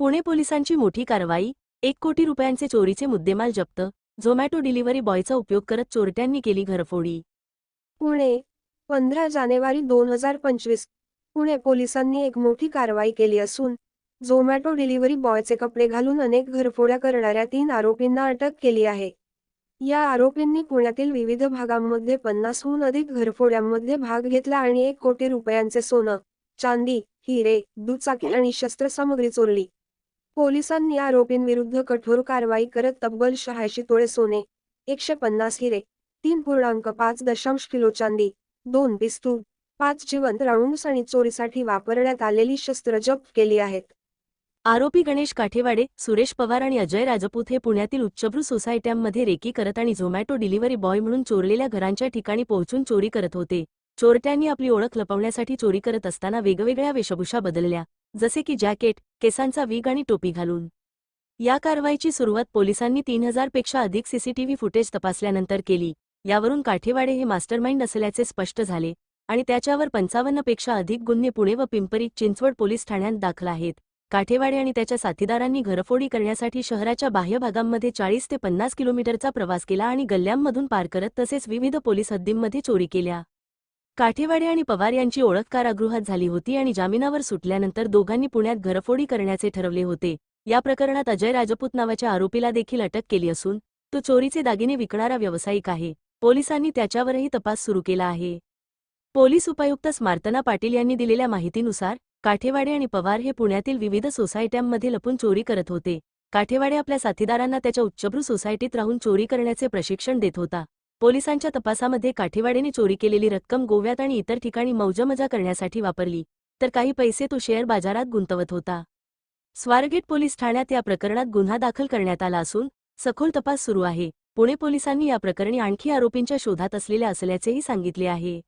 पुणे पोलिसांची मोठी कारवाई एक कोटी रुपयांचे चोरीचे मुद्देमाल जप्त झोमॅटो डिलिव्हरी बॉयचा उपयोग करत चोरट्यांनी केली घरफोडी. पुणे पंधरा जानेवारी दोन हजार पंचवीस पुणे पोलिसांनी एक मोठी कारवाई केली असून झोमॅटो डिलिव्हरी बॉयचे कपडे घालून अनेक घरफोड्या करणाऱ्या तीन आरोपींना अटक केली आहे. या आरोपींनी पुण्यातील विविध भागांमध्ये पन्नासहून अधिक घरफोड्यांमध्ये भाग घेतला आणि एक कोटी रुपयांचे सोनं चांदी हिरे दुचाकी आणि शस्त्रसामग्री चोरली. पोलिसांनी आरोपींविरुद्ध कठोर कारवाई करत तब्बल शहाऐंशी तोळे सोने एकशे पन्नास हिरे तीन पूर्णांक पाच दशांश किलो चांदी दोन पिस्तूल पाच जिवंत राऊंड्स आणि चोरीसाठी वापरण्यात आलेली शस्त्र जप्त केली आहेत. आरोपी गणेश काठेवाडे सुरेश पवार आणि अजय राजपूत हे पुण्यातील उच्चभ्रू सोसायट्यांमध्ये रेकी करत आणि झोमॅटो डिलिव्हरी बॉय म्हणून चोरलेल्या घरांच्या ठिकाणी पोहोचून चोरी करत होते. चोरट्यांनी आपली ओळख लपवण्यासाठी चोरी करत असताना वेगवेगळ्या वेशभूषा बदलल्या जसे की जॅकेट केसांचा वीग आणि टोपी घालून. या कारवाईची सुरुवात पोलिसांनी तीन हजारपेक्षा अधिक सीसीटीव्ही फुटेज तपासल्यानंतर केली. यावरून काठेवाडे हे मास्टरमाइंड असल्याचे स्पष्ट झाले आणि त्याच्यावर पंचावन्नपेक्षा अधिक गुन्हे पुणे व पिंपरी चिंचवड पोलीस ठाण्यात दाखल आहेत. काठेवाडे आणि त्याच्या साथीदारांनी घरफोडी करण्यासाठी शहराच्या बाह्य भागांमध्ये चाळीस ते पन्नास किलोमीटरचा प्रवास केला आणि गल्ल्यांमधून पार करत तसेच विविध पोलीस हद्दींमध्ये चोरी केल्या. काठेवाडे आणि पवार यांची ओळख कारागृहात झाली होती आणि जामिनावर सुटल्यानंतर दोघांनी पुण्यात घरफोडी करण्याचे ठरवले होते. या प्रकरणात अजय राजपूत नावाच्या आरोपीला देखील अटक केली असून तो चोरीचे दागिने विकणारा व्यावसायिक आहे. पोलिसांनी त्याच्यावरही तपास सुरू केला आहे. पोलीस उपायुक्त स्मार्तना पाटील यांनी दिलेल्या माहितीनुसार काठेवाडे आणि पवार हे पुण्यातील विविध सोसायट्यांमध्ये लपून चोरी करत होते. काठेवाडे आपल्या साथीदारांना त्याच्या उच्चभ्रू सोसायटीत राहून चोरी करण्याचे प्रशिक्षण देत होता. पोलिसांच्या तपासामध्ये काठेवाडेने चोरी केलेली रक्कम गोव्यात आणि इतर ठिकाणी मौजमजा करण्यासाठी वापरली तर काही पैसे तो शेअर बाजारात गुंतवत होता. स्वारगेट पोलीस ठाण्यात या प्रकरणात गुन्हा दाखल करण्यात आला असून सखोल तपास सुरू आहे. पुणे पोलिसांनी या प्रकरणी आणखी आरोपींच्या शोधात असलेल्या असल्याचेही सांगितले आहे.